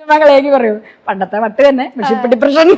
ചുമ്മാ കളിയാക്കി പറയൂ പണ്ടത്തെ വട്ട് തന്നെ ഡിപ്രഷൻ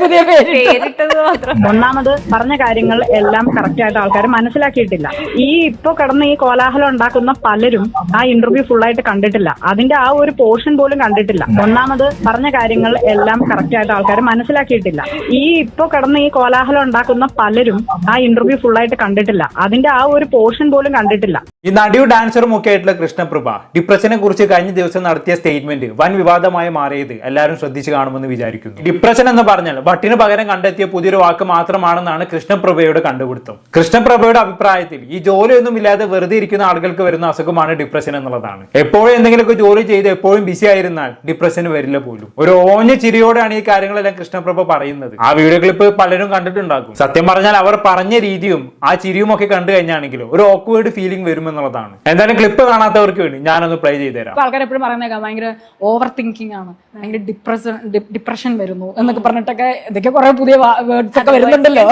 പുതിയ പേര് പേരിട്ടത് മാത്രം. ഒന്നാമത് പറഞ്ഞ കാര്യങ്ങൾ എല്ലാം കറക്റ്റ് ആയിട്ട് ആൾക്കാർ മനസ്സിലാക്കിയിട്ടില്ല. ഈ ഇപ്പൊ കിടന്ന് ഈ കോലാഹലം ഉണ്ടാക്കുന്ന പലരും ആ ഇന്റർവ്യൂ ഫുള്ളായിട്ട് ആയിട്ട് കണ്ടിട്ടില്ല. അതിന്റെ ആ ഒരു പോർഷൻ പോലും കണ്ടിട്ടില്ല. ഒന്നാമത് പറഞ്ഞ കാര്യങ്ങൾ എല്ലാം കറക്റ്റ് ആയിട്ട് ആൾക്കാർ മനസ്സിലാക്കിയിട്ടില്ല. ഈ ഇപ്പൊ കിടന്ന് ഈ കോലാഹലം ഉണ്ടാക്കുന്ന പലരും ആ ഇന്റർവ്യൂ ഫുള്ളായിട്ട് ആയിട്ട് കണ്ടിട്ടില്ല. അതിന്റെ ആ ഒരു പോർഷൻ പോലും കണ്ടിട്ടില്ല. ഈ നടിയും ഡാൻസറും ഒക്കെ ആയിട്ടുള്ള കൃഷ്ണപ്രഭ ഡിപ്രഷനെ കുറിച്ച് കഴിഞ്ഞ ദിവസം നടത്തിയ സ്റ്റേറ്റ്മെന്റ് വൻ വിവാദമായി മാറിയത് എല്ലാവരും ശ്രദ്ധിച്ചു കാണുമെന്ന് വിചാരിക്കുന്നു. ഡിപ്രഷൻ എന്ന് പറഞ്ഞാൽ വട്ടിന് പകരം കണ്ടെത്തിയ പുതിയൊരു വാക്ക് മാത്രമാണെന്നാണ് കൃഷ്ണപ്രഭയുടെ കണ്ടുപിടുത്തം. കൃഷ്ണപ്രഭയുടെ അഭിപ്രായത്തിൽ ഈ ജോലിയൊന്നും ഇല്ലാതെ വെറുതെ ഇരിക്കുന്ന ആളുകൾക്ക് വരുന്ന അസുഖമാണ് ഡിപ്രഷൻ എന്നുള്ളതാണ്. എപ്പോഴും എന്തെങ്കിലുമൊക്കെ ജോലി ചെയ്ത് എപ്പോഴും ബിസി ആയിരുന്നാൽ ഡിപ്രഷൻ വരില്ല പോലും. ഒരു ഓഞ്ഞ ചിരിയോടെയാണ് ഈ കാര്യങ്ങളെല്ലാം കൃഷ്ണപ്രഭ പറയുന്നത്. ആ വീഡിയോ ക്ലിപ്പ് പലരും കണ്ടിട്ടുണ്ടാകും. സത്യം പറഞ്ഞാൽ അവർ പറഞ്ഞ രീതിയും ആ ചിരിയും ഒക്കെ കണ്ടു കഴിഞ്ഞാണെങ്കിലും ഒരു ഓക്വേർഡ് ഫീലിംഗ് വരുമെന്നുള്ളതാണ്. എന്തായാലും ക്ലിപ്പ് കാണാത്തവർക്ക് വേണ്ടി ഞാനൊന്ന് പ്ലേ ചെയ്ത് തരാം ഇപ്പൊ ആൾക്കാർ എപ്പോഴും പറയുന്നേക്കാം ഭയങ്കര ഓവർ തിങ്കിങ് ആണ്. ഭയങ്കര ഡിപ്രഷൻ ഡിപ്രഷൻ വരുന്നു എന്നൊക്കെ പറഞ്ഞിട്ടൊക്കെ ഇതൊക്കെ കുറെ പുതിയ വേർഡ്സ് ഒക്കെ വരുന്നുണ്ടല്ലോ.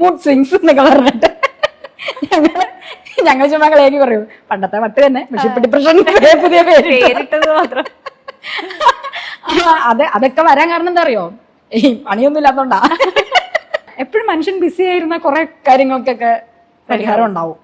മൂഡ് സ്വിങ്സ് എന്നൊക്കെ പറഞ്ഞിട്ട്. ഞങ്ങൾ ചുമ്മാ കളിയാക്കി പറയൂ. പണ്ടത്തെ വട്ട് തന്നെ പക്ഷെ ഇപ്പൊ ഡിപ്രഷൻ പുതിയ പേര് പേരിട്ടത് മാത്രം. അതെ അതൊക്കെ വരാൻ കാരണം എന്താ അറിയോ? ഈ പണിയൊന്നും ഇല്ലാത്തോണ്ടാ. എപ്പോഴും മനുഷ്യൻ ബിസി ആയിരുന്ന കുറെ കാര്യങ്ങൾക്കൊക്കെ പരിഹാരം ഉണ്ടാവും.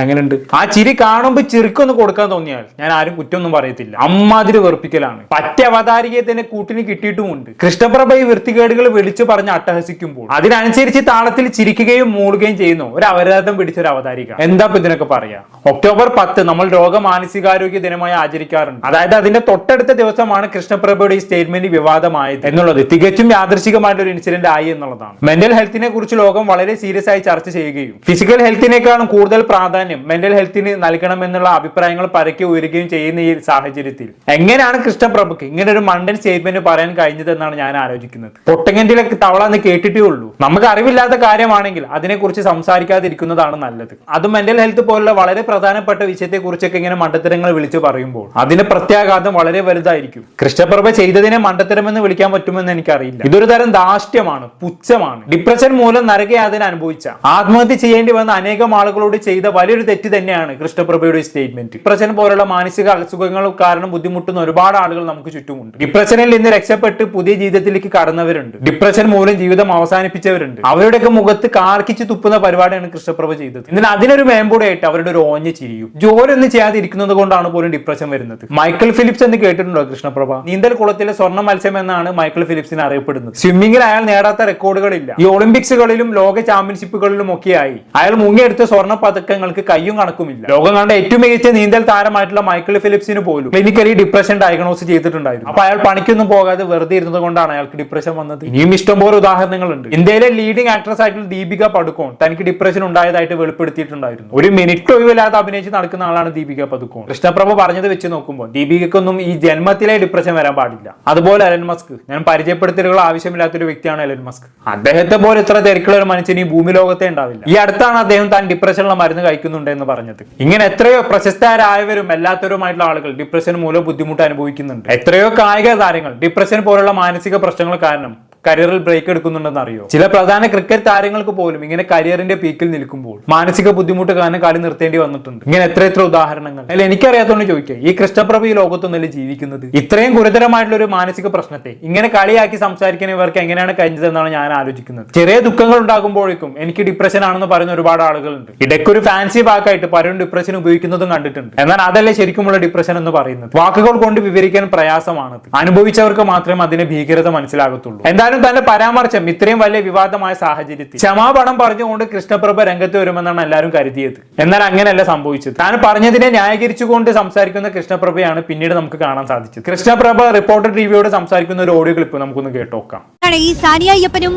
അങ്ങനെയുണ്ട്. ആ ചിരി കാണുമ്പോൾ ചിരിക്കൊന്ന് കൊടുക്കാൻ തോന്നിയാൽ ഞാൻ ആരും കുറ്റമൊന്നും പറയത്തില്ല. അമ്മാതിരി വെറുപ്പിക്കലാണ്. പറ്റ അവതാരികയെ തന്നെ കൂട്ടിന് കിട്ടിയിട്ടുമുണ്ട്. കൃഷ്ണപ്രഭ വൃത്തികേടുകൾ വിളിച്ചു പറഞ്ഞ് അട്ടഹസിക്കുമ്പോൾ അതിനനുസരിച്ച് താളത്തിൽ ചിരിക്കുകയും മൂളുകയും ചെയ്യുന്നു ഒരു അവരാധം പിടിച്ച ഒരു അവതാരിക. എന്താ ഇതിനൊക്കെ പറയാ? ഒക്ടോബർ പത്ത് നമ്മൾ ലോക മാനസികാരോഗ്യ ദിനമായി ആചരിക്കാറുണ്ട്. അതായത് അതിന്റെ തൊട്ടടുത്ത ദിവസമാണ് കൃഷ്ണപ്രഭയുടെ ഈ സ്റ്റേറ്റ്മെന്റ് വിവാദമായത് എന്നുള്ളത്. തികച്ചും യാദൃശികമായിട്ടുള്ള ഒരു ഇൻസിഡന്റ് ആയി എന്നുള്ളതാണ്. മെന്റൽ ഹെൽത്തിനെ കുറിച്ച് ലോകം വളരെ സീരിയസ് ആയി ചർച്ച ചെയ്യുകയും ഫിസിക്കൽ ഹെൽത്തിനേക്കാളും കൂടുതൽ പ്രാധാന്യം മെന്റൽ ഹെൽത്തിന് നൽകണമെന്നുള്ള അഭിപ്രായങ്ങൾ പരക്കി ഉയരുകയും ചെയ്യുന്ന ഈ സാഹചര്യത്തിൽ. എങ്ങനെയാണ് കൃഷ്ണപ്രഭുക്ക് ഇങ്ങനെ ഒരു മണ്ടൻ സ്റ്റേറ്റ്മെന്റ് പറയാൻ കഴിഞ്ഞതെന്നാണ് ഞാൻ ആലോചിക്കുന്നത്. പൊട്ടങ്ങന്റെ തവള എന്ന് കേട്ടിട്ടേ ഉള്ളൂ. നമുക്ക് അറിവില്ലാത്ത കാര്യമാണെങ്കിൽ അതിനെക്കുറിച്ച് സംസാരിക്കാതിരിക്കുന്നതാണ് നല്ലത്. അത് മെന്റൽ ഹെൽത്ത് പോലുള്ള വളരെ പ്രധാനപ്പെട്ട വിഷയത്തെ കുറിച്ചൊക്കെ ഇങ്ങനെ മണ്ടത്തരങ്ങൾ വിളിച്ചു പറയുമ്പോൾ അതിന് പ്രത്യാഘാതം വളരെ വലുതായിരിക്കും. കൃഷ്ണപ്രഭ ചെയ്തതിനെ മണ്ടത്തരം എന്ന് വിളിക്കാൻ പറ്റുമെന്ന് എനിക്കറിയില്ല. ഇതൊരു തരം ദാഷ്ട്യമാണ് പുച്ഛമാണ്. ഡിപ്രഷൻ മൂലം നരകയാതന അനുഭവിച്ച ആത്മഹത്യ ചെയ്യേണ്ടി വന്ന അനേകം ആളുകളോട് ചെയ്ത വലിയൊരു തെറ്റ് തന്നെയാണ് കൃഷ്ണപ്രഭയുടെ സ്റ്റേറ്റ്മെന്റ് ഡിപ്രഷൻ പോലുള്ള മാനസിക അസുഖങ്ങൾ കാരണം ബുദ്ധിമുട്ടുന്ന ഒരുപാട് ആളുകൾ നമുക്ക് ചുറ്റുമുണ്ട്. ഡിപ്രഷനിൽ നിന്ന് രക്ഷപ്പെട്ട് പുതിയ ജീവിതത്തിലേക്ക് കടന്നവരുണ്ട്. ഡിപ്രഷൻ മൂലം ജീവിതം അവസാനിപ്പിച്ചവരുണ്ട്. അവരുടെയൊക്കെ മുഖത്ത് കാർക്കിച്ച് തുപ്പുന്ന പരിപാടിയാണ് കൃഷ്ണപ്രഭ ചെയ്തത്. എന്നാൽ അതിനൊരു മേമ്പൂടെയായിട്ട് അവരുടെ ഒരു ഓഞ്ഞ ചിരിയും. ജോലി ഒന്നും ചെയ്യാതെ ഇരിക്കുന്നത് കൊണ്ടാണ് പോലും ഡിപ്രഷൻ വരുന്നത്. മൈക്കിൾ ഫിലിപ്സ് എന്ന് കേട്ടിട്ടുണ്ടോ കൃഷ്ണപ്രഭ? നീന്തൽ കുളത്തിലെ സ്വർണ മത്സ്യം എന്നാണ് മൈക്കിൾ ഫിലിപ്സിന് അറിയപ്പെടുന്നത്. സ്വിമ്മിംഗിൽ അയാൾ നേടാത്ത റെക്കോർഡുകളില്ല ഈ ഒളിമ്പിക്സുകളിലും ലോക ചാമ്പ്യൻഷിപ്പുകളിലും ഒക്കെയായി. അയാൾ മുങ്ങിയെടുത്ത സ്വർണ പതക്കങ്ങൾക്ക് കയ്യും കണക്കുമില്ല. ലോകം കണ്ട ഏറ്റവും മികച്ച നീന്തൽ താരമായിട്ടുള്ള മൈക്കിൾ ഫിലിപ്സിന് പോലും ക്ലിനിക്കലി ഡിപ്രഷൻ ഡയഗ്നോസ് ചെയ്തിട്ടുണ്ടായിരുന്നു. അപ്പൊ അയാൾ പണിക്കൊന്നും പോകാതെ വെറുതെ ഇരുന്നത് കൊണ്ടാണ് അയാൾക്ക് ഡിപ്രഷൻ വന്നത്. ഇനിയും ഇഷ്ടംപോലെ ഉദാഹരണങ്ങളുണ്ട്. ഇന്ത്യയിലെ ലീഡിംഗ് ആക്ട്രസ് ആയിട്ടുള്ള ദീപിക പടുക്കോൺ തനിക്ക് ഡിപ്രഷൻ ഉണ്ടായതായിട്ട് വെളിപ്പെടുത്തിയിട്ടുണ്ടായിരുന്നു. ഒരു മിനിറ്റ് ഒഴിവില്ലാതെ അഭിനയിച്ച് നടക്കുന്ന ആളാണ് ദീപിക പതുക്കോൺ കൃഷ്ണപ്രഭ പറഞ്ഞത് വെച്ച് നോക്കുമ്പോൾ ദീപികക്കൊന്നും ഈ ജന്മത്തിലെ ഡിപ്രഷൻ വരാൻ പാടില്ല. അതുപോലെ അലൻ മസ്ക്. ഞാൻ പരിചയപ്പെടുത്തലുകൾ ആവശ്യമില്ലാത്ത ഒരു വ്യക്തിയാണ് അലൻ മസ്ക്. അദ്ദേഹത്തെ പോലെ ഇത്ര തിരക്കുള്ള ഒരു മനുഷ്യൻ ഈ ഭൂമി ലോകത്തെ ഉണ്ടാവില്ല. ഈ അടുത്താണ് അദ്ദേഹം താൻ ഡിപ്രഷനുള്ള മരുന്ന് കഴിക്കുന്നുണ്ട് എന്ന് പറഞ്ഞത്. ഇങ്ങനെ എത്രയോ പ്രശസ്തരായവരും അല്ലാത്തവരുമായിട്ടുള്ള ആളുകൾ ഡിപ്രഷൻ മൂലം ബുദ്ധിമുട്ട് അനുഭവിക്കുന്നുണ്ട്. എത്രയോ കായിക താരങ്ങൾ ഡിപ്രഷൻ പോലുള്ള മാനസിക പ്രശ്നങ്ങൾ കാരണം കരിയറിൽ ബ്രേക്ക് എടുക്കുന്നുണ്ടെന്ന് അറിയോ ചില പ്രധാന ക്രിക്കറ്റ് താരങ്ങൾക്ക് പോലും ഇങ്ങനെ കരിയറിന്റെ പീക്കിൽ നിൽക്കുമ്പോൾ മാനസിക ബുദ്ധിമുട്ട് കാരണം കളി നിർത്തേണ്ടി വന്നിട്ടുണ്ട്. ഇങ്ങനെ എത്ര എത്ര ഉദാഹരണങ്ങൾ. അല്ല എനിക്കറിയാത്തോണ്ട് ചോദിക്കാം ഈ കൃഷ്ണപ്രഭ ഈ ലോകത്തൊന്നല്ലേ ജീവിക്കുന്നത്? ഇത്രയും ഗുരുതരമായിട്ടുള്ള ഒരു മാനസിക പ്രശ്നത്തെ ഇങ്ങനെ കളിയാക്കി സംസാരിക്കുന്ന ഇവർക്ക് എങ്ങനെയാണ് കഴിഞ്ഞതെന്നാണ് ഞാൻ ആലോചിക്കുന്നത്. ചെറിയ ദുഃഖങ്ങൾ ഉണ്ടാകുമ്പോഴേക്കും എനിക്ക് ഡിപ്രഷൻ ആണെന്ന് പറയുന്ന ഒരുപാട് ആളുകളുണ്ട്. ഇടയ്ക്കൊരു ഫാൻസി വാക്കായിട്ട് പലരും ഡിപ്രഷൻ ഉപയോഗിക്കുന്നതും കണ്ടിട്ടുണ്ട്. എന്നാൽ അതല്ലേ ശരിക്കുമുള്ള ഡിപ്രഷൻ എന്ന് പറയുന്നത്? വാക്കുകൾ കൊണ്ട് വിവരിക്കാൻ പ്രയാസമാണ് അനുഭവിച്ചവർക്ക് മാത്രമേ അതിന്റെ ഭീകരത മനസ്സിലാകത്തുള്ളൂ. എന്തായാലും തന്റെ പരാമർശം ഇത്രയും വലിയ വിവാദമായ സാഹചര്യത്തിൽ ക്ഷമാപണം പറഞ്ഞുകൊണ്ട് കൃഷ്ണപ്രഭ രംഗത്ത് വരുമെന്നാണ് എല്ലാവരും കരുതിയത്. എന്നാൽ അങ്ങനെയല്ല സംഭവിച്ചത്. താൻ പറഞ്ഞതിനെ ന്യായീകരിച്ചുകൊണ്ട് സംസാരിക്കുന്ന കൃഷ്ണപ്രഭയാണ് പിന്നീട് നമുക്ക് കാണാൻ സാധിച്ചത്. കൃഷ്ണപ്രഭ റിപ്പോർട്ടർ ടിവിയോട് സംസാരിക്കുന്ന ഒരു ഓഡിയോ ക്ലിപ്പ് നമുക്കൊന്ന് കേട്ടോക്കാം ഈ സാനിയ അയ്യപ്പനും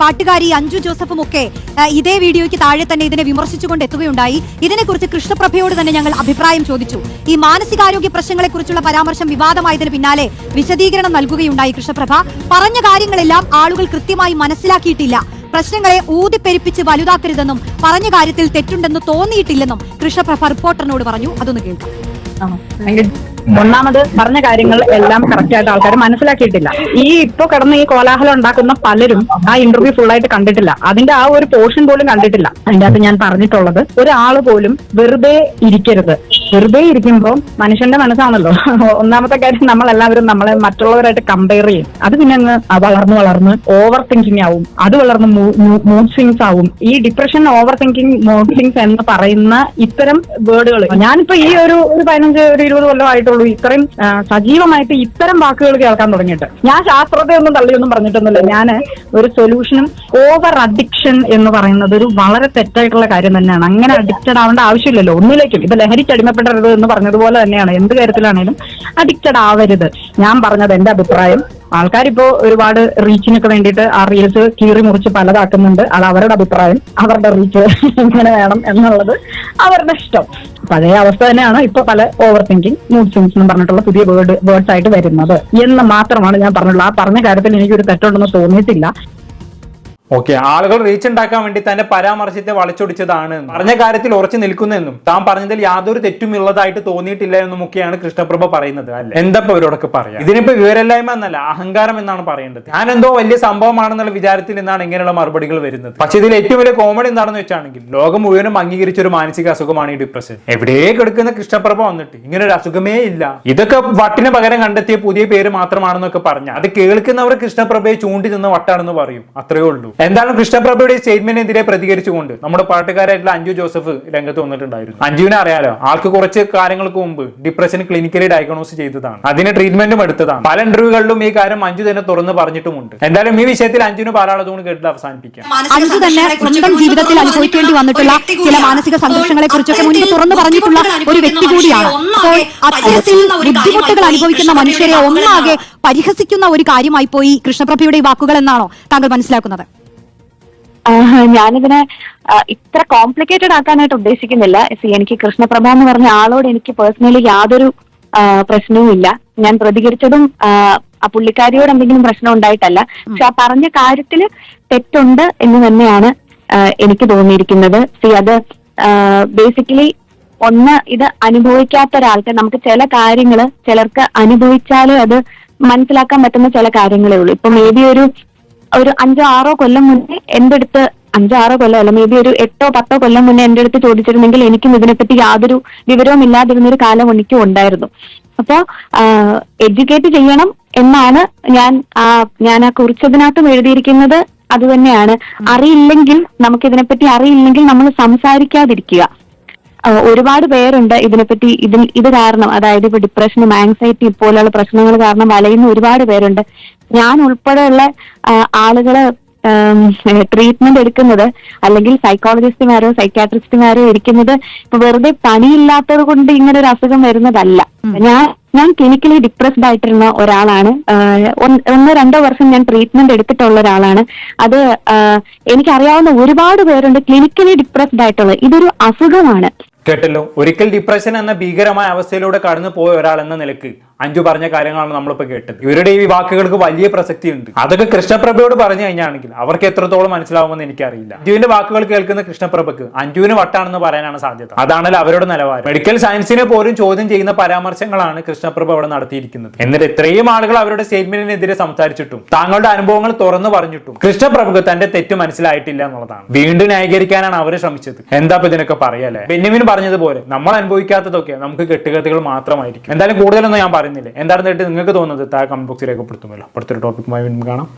പാട്ടുകാരി അഞ്ജു ജോസഫും ഒക്കെ ഇതേ വീഡിയോയ്ക്ക് താഴെ തന്നെ ഇതിനെ വിമർശിച്ചുകൊണ്ട് എത്തുകയുണ്ടായി. ഇതിനെക്കുറിച്ച് കൃഷ്ണപ്രഭയോട് തന്നെ ഞങ്ങൾ അഭിപ്രായം ചോദിച്ചു. ഈ മാനസികാരോഗ്യ പ്രശ്നങ്ങളെക്കുറിച്ചുള്ള പരാമർശം വിവാദമായതിന് പിന്നാലെ വിശദീകരണം നൽകുകയുണ്ടായി കൃഷ്ണപ്രഭ. പറഞ്ഞ കാര്യങ്ങളെല്ലാം ആളുകൾ കൃത്യമായി മനസ്സിലാക്കിയിട്ടില്ല. പ്രശ്നങ്ങളെ ഊതിപ്പെരുപ്പിച്ച് വലുതാക്കരുതെന്നും പറഞ്ഞ കാര്യത്തിൽ തെറ്റുണ്ടെന്ന് തോന്നിയിട്ടില്ലെന്നും കൃഷ്ണപ്രഭ റിപ്പോർട്ടറിനോട് പറഞ്ഞു. അതൊന്ന് കേൾക്കാം. ഒന്നാമത് പറഞ്ഞ കാര്യങ്ങൾ എല്ലാം കറക്റ്റ് ആയിട്ട് ആൾക്കാർ മനസ്സിലാക്കിയിട്ടില്ല. ഈ ഇപ്പൊ കിടന്ന് ഈ കോലാഹലം ഉണ്ടാക്കുന്ന പലരും ആ ഇന്റർവ്യൂ ഫുൾ ആയിട്ട് കണ്ടിട്ടില്ല. അതിന്റെ ആ ഒരു പോർഷൻ പോലും കണ്ടിട്ടില്ല. അതിന്റെ അകത്ത് ഞാൻ പറഞ്ഞിട്ടുള്ളത് ഒരാൾ പോലും വെറുതെ ഇരിക്കരുത്. വെറുതെ ഇരിക്കുമ്പോൾ മനുഷ്യന്റെ മനസ്സാണല്ലോ. ഒന്നാമത്തെ കാര്യം നമ്മൾ എല്ലാവരും നമ്മളെ മറ്റുള്ളവരായിട്ട് കമ്പയർ ചെയ്യും. അത് പിന്നെ അങ്ങ് വളർന്ന് വളർന്ന് ഓവർ തിങ്കിങ് ആവും. അത് വളർന്ന് മൂഡ് സ്വിങ്സ് ആവും. ഈ depression over thinking mood swings എന്ന് പറയുന്ന ഇത്തരം വേർഡുകൾ ഞാനിപ്പോ ഈ ഒരു ഒരു പതിനഞ്ച് ഒരു ഇരുപത് കൊല്ലം ആയിട്ടുള്ളൂ ഇത്രയും ആ, സജീവമായിട്ട് ഇത്തരം വാക്കുകൾ കേൾക്കാൻ തുടങ്ങിയിട്ട്. ഞാൻ ശാസ്ത്രത്തെ ഒന്നും തള്ളിയൊന്നും പറഞ്ഞിട്ടൊന്നുമില്ല. ഞാൻ ഒരു സൊല്യൂഷനും ഓവർ അഡിക്ഷൻ എന്ന് പറയുന്നത് ഒരു വളരെ തെറ്റായിട്ടുള്ള കാര്യം തന്നെയാണ്. അങ്ങനെ അഡിക്റ്റഡ് ആവേണ്ട ആവശ്യമില്ലല്ലോ. ഒന്നിലേക്കും. ഇപ്പൊ ലഹരിക്ക് അടിമപ്പെടരുത് എന്ന് പറഞ്ഞതുപോലെ തന്നെയാണ്. എന്ത് കാര്യത്തിലാണേലും അഡിക്റ്റഡ് ആവരുത്. ഞാൻ പറഞ്ഞത് എന്റെ അഭിപ്രായം. ആൾക്കാരിപ്പോ ഒരുപാട് റീച്ചിനൊക്കെ വേണ്ടിയിട്ട് ആ റീൽസ് കീറി മുറിച്ച് പലതാക്കുന്നുണ്ട്. അത് അവരുടെ അഭിപ്രായം. അവരുടെ റീച്ച് എങ്ങനെ വേണം എന്നുള്ളത് അവരുടെ ഇഷ്ടം. പഴയ അവസ്ഥ തന്നെയാണ് ഇപ്പൊ പല ഓവർ തിങ്കിങ് മൂഡ് സിങ്സ് എന്ന് പറഞ്ഞിട്ടുള്ള പുതിയ വേർഡ് വേർഡ്സ് ആയിട്ട് വരുന്നത്. എന്ന് മാത്രമാണ് ഞാൻ പറഞ്ഞുള്ളൂ. ആ പറഞ്ഞ കാര്യത്തിൽ എനിക്കൊരു തെറ്റുണ്ടെന്ന് തോന്നിയിട്ടില്ല. ഓക്കെ ആളുകൾ റീച്ച് ഉണ്ടാക്കാൻ വേണ്ടി തന്നെ പരാമർശത്തെ വളച്ചൊടിച്ചതാണ്. പറഞ്ഞ കാര്യത്തിൽ ഉറച്ചു നിൽക്കുന്നെന്നും താൻ പറഞ്ഞതിൽ യാതൊരു തെറ്റും ഉള്ളതായിട്ട് തോന്നിയിട്ടില്ല എന്നും ഒക്കെയാണ് കൃഷ്ണപ്രഭ പറയുന്നത്. അല്ലെ? എന്തപ്പോ ഇവരോടൊക്കെ പറയാം? ഇതിനിപ്പോ വിവരമില്ലായ്മ എന്നല്ല അഹങ്കാരം എന്നാണ് പറയേണ്ടത്. ഞാൻ എന്തോ വലിയ സംഭവമാണെന്നുള്ള വിചാരത്തിൽ നിന്നാണ് ഇങ്ങനെയുള്ള മറുപടികൾ വരുന്നത്. പക്ഷെ ഇതിൽ ഏറ്റവും വലിയ കോമഡി എന്താണെന്ന് വെച്ചാണെങ്കിൽ ലോകം മുഴുവനും അംഗീകരിച്ച ഒരു മാനസിക അസുഖമാണ് ഈ ഡിപ്രഷൻ എവിടെ കിടക്കുന്ന കൃഷ്ണപ്രഭ വന്നിട്ട് ഇങ്ങനെ ഒരു അസുഖമേ ഇല്ല. ഇതൊക്കെ വട്ടിന് പകരം കണ്ടെത്തിയ പുതിയ പേര് മാത്രമാണെന്നൊക്കെ പറഞ്ഞ അത് കേൾക്കുന്നവർ കൃഷ്ണപ്രഭയെ ചൂണ്ടി നിന്ന് വട്ടാണെന്ന് പറയും. അത്രയേ ഉള്ളൂ. എന്തായാലും കൃഷ്ണപ്രഭയുടെ സ്റ്റേറ്റ്മെന്റിനെതിരെ പ്രതികരിച്ചുകൊണ്ട് നമ്മുടെ പാട്ടുകാരായിട്ടുള്ള അഞ്ജു ജോസഫ് രംഗത്ത് വന്നിട്ടുണ്ടായിരുന്നു. അഞ്ജുവിനെ അറിയാലോ ആൾക്ക് കുറച്ച് കാര്യങ്ങൾക്ക് മുമ്പ് ഡിപ്രഷൻ ക്ലിനിക്കലി ഡയഗ്നോസ് ചെയ്തതാണ്. അതിന് ട്രീറ്റ്മെന്റും എടുത്തതാണ്. പല ഇന്റർവ്യൂകളിലും ഈ കാര്യം അഞ്ജു തന്നെ തുറന്ന് പറഞ്ഞിട്ടുമുണ്ട്. എന്തായാലും ഈ വിഷയത്തിൽ അഞ്ജുവിന് കൂടി കേട്ടിട്ട് അവസാനിപ്പിക്കാം. അഞ്ജു തന്നെ സ്വന്തം ജീവിതത്തിൽ അനുഭവിക്കേണ്ടി വന്നിട്ടുള്ള ചില മാനസിക സംഘർഷങ്ങളെ കുറിച്ചൊക്കെ മുൻപ് തുറന്നു പറഞ്ഞിട്ടുള്ള ഒരു വ്യക്തി കൂടിയാണ്. അപ്പോൾ അത്തരത്തിൽ ബുദ്ധിമുട്ടുകൾ അനുഭവിക്കുന്ന മനുഷ്യരെ ഒന്നാകെ പരിഹസിക്കുന്ന ഒരു കാര്യമായി പോയി കൃഷ്ണപ്രഭയുടെ വാക്കുകൾ എന്നാണോ താങ്കൾ മനസ്സിലാക്കുന്നത്? ഞാനിതിനെ ഇത്ര കോംപ്ലിക്കേറ്റഡ് ആക്കാനായിട്ട് ഉദ്ദേശിക്കുന്നില്ല. സി എനിക്ക് കൃഷ്ണപ്രഭ എന്ന് പറഞ്ഞ ആളോട് എനിക്ക് പേഴ്സണലി യാതൊരു പ്രശ്നവും ഇല്ല. ഞാൻ പ്രതികരിച്ചതും ആ, പുള്ളിക്കാരിയോട് എന്തെങ്കിലും പ്രശ്നം ഉണ്ടായിട്ടല്ല. പക്ഷെ ആ പറഞ്ഞ കാര്യത്തിൽ തെറ്റുണ്ട് എന്ന് തന്നെയാണ് എനിക്ക് തോന്നിയിരിക്കുന്നത്. സി അത് ബേസിക്കലി ഒന്ന് ഇത് അനുഭവിക്കാത്ത ഒരാൾക്ക് നമുക്ക് ചില കാര്യങ്ങൾ ചിലർക്ക് അനുഭവിച്ചാലേ അത് മനസ്സിലാക്കാൻ പറ്റുന്ന ചില കാര്യങ്ങളേ ഉള്ളൂ. ഇപ്പൊ മേ ബി ഒരു ഒരു അഞ്ചോ ആറോ കൊല്ലം മുന്നേ എന്റെ അടുത്ത് അഞ്ചോ ആറോ കൊല്ലം അല്ല മേ ബി ഒരു എട്ടോ പത്തോ കൊല്ലം മുന്നേ എന്റെ അടുത്ത് ചോദിച്ചിരുന്നെങ്കിൽ എനിക്കും ഇതിനെപ്പറ്റി യാതൊരു വിവരവും ഇല്ലാതിരുന്ന ഒരു കാലം എനിക്കും ഉണ്ടായിരുന്നു. അപ്പോ എഡ്യൂക്കേറ്റ് ചെയ്യണം എന്നാണ് ഞാൻ ആ ഞാൻ ആ കുറിച്ചതിനകത്തും എഴുതിയിരിക്കുന്നത് അത് തന്നെയാണ് അറിയില്ലെങ്കിൽ നമുക്ക് ഇതിനെപ്പറ്റി അറിയില്ലെങ്കിൽ നമ്മൾ സംസാരിക്കാതിരിക്കുക. ഒരുപാട് പേരുണ്ട് ഇതിനെപ്പറ്റി ഇതിൽ ഇത് കാരണം അതായത് ഇപ്പൊ ഡിപ്രഷനും ആങ്സൈറ്റി പോലെയുള്ള പ്രശ്നങ്ങൾ കാരണം വലയുന്ന ഒരുപാട് പേരുണ്ട്. ഞാൻ ഉൾപ്പെടെയുള്ള ആളുകളെ ട്രീറ്റ്മെന്റ് എടുക്കുന്നത് അല്ലെങ്കിൽ സൈക്കോളജിസ്റ്റുമാരോ സൈക്കാട്രിസ്റ്റുമാരോ ഇരിക്കുന്നത് ഇപ്പൊ വെറുതെ പണിയില്ലാത്തത് കൊണ്ട് ഇങ്ങനെ ഒരു അസുഖം വരുന്നതല്ല. ഞാൻ ഞാൻ ക്ലിനിക്കലി ഡിപ്രസ്ഡ് ആയിട്ടിരുന്ന ഒരാളാണ്. ഒന്ന് രണ്ടോ വർഷം ഞാൻ ട്രീറ്റ്മെന്റ് എടുത്തിട്ടുള്ള ഒരാളാണ്. അത് എനിക്കറിയാവുന്ന ഒരുപാട് പേരുണ്ട് ക്ലിനിക്കലി ഡിപ്രസ്ഡ് ആയിട്ടുള്ളത് ഇതൊരു അസുഖമാണ്. കേട്ടല്ലോ. ഒരിക്കൽ ഡിപ്രഷൻ എന്ന ഭീകരമായ അവസ്ഥയിലൂടെ കടന്നു പോയ ഒരാൾ എന്ന നിലയ്ക്ക് അഞ്ചു പറഞ്ഞ കാര്യങ്ങളാണ് നമ്മളിപ്പോ കേട്ടത്. ഇവരുടെ ഈ വാക്കുകൾക്ക് വലിയ പ്രസക്തി ഉണ്ട് അതൊക്കെ കൃഷ്ണപ്രഭയോട് പറഞ്ഞു കഴിഞ്ഞാണെങ്കിൽ അവർക്ക് എത്രത്തോളം മനസ്സിലാവുമെന്ന് എനിക്കറിയില്ല. അഞ്ജുവിന്റെ വാക്കുകൾ കേൾക്കുന്ന കൃഷ്ണപ്രഭക്ക് അഞ്ജുവിന് വട്ടാണെന്ന് പറയാനാണ് സാധ്യത. അതാണല്ലോ അവരുടെ നിലവാരം. മെഡിക്കൽ സയൻസിനെ പോലും ചോദ്യം ചെയ്യുന്ന പരാമർശങ്ങളാണ് കൃഷ്ണപ്രഭ അവിടെ നടത്തിയിരിക്കുന്നത്. എന്നിട്ട് ഇത്രയും ആളുകൾ അവരുടെ സ്റ്റേറ്റ്മെന്റിനെതിരെ സംസാരിച്ചിട്ടും താങ്കളുടെ അനുഭവങ്ങൾ തുറന്നു പറഞ്ഞിട്ടും കൃഷ്ണപ്രഭക്ക് തന്റെ തെറ്റ് മനസ്സിലായിട്ടില്ല എന്നുള്ളതാണ്. വീണ്ടും ന്യായീകരിക്കാനാണ് അവർ ശ്രമിച്ചത്. എന്താ ഇപ്പൊ ഇതിനൊക്കെ പറയല്ലേ? ബെന്നിമിൻ പറഞ്ഞതുപോലെ നമ്മൾ അനുഭവിക്കാത്തതൊക്കെ നമുക്ക് കെട്ടുകഥകൾ മാത്രമായിരിക്കും. എന്തായാലും കൂടുതലൊന്നും ഞാൻ പറയുന്നില്ല? എന്താണ് നിങ്ങൾക്ക് തോന്നുന്നത് താഴെ കമന്റ് ബോക്സിൽ രേഖപ്പെടുത്തുമല്ലോ. അടുത്തൊരു ടോപ്പിക്കുമായി വീണ്ടും കാണാം.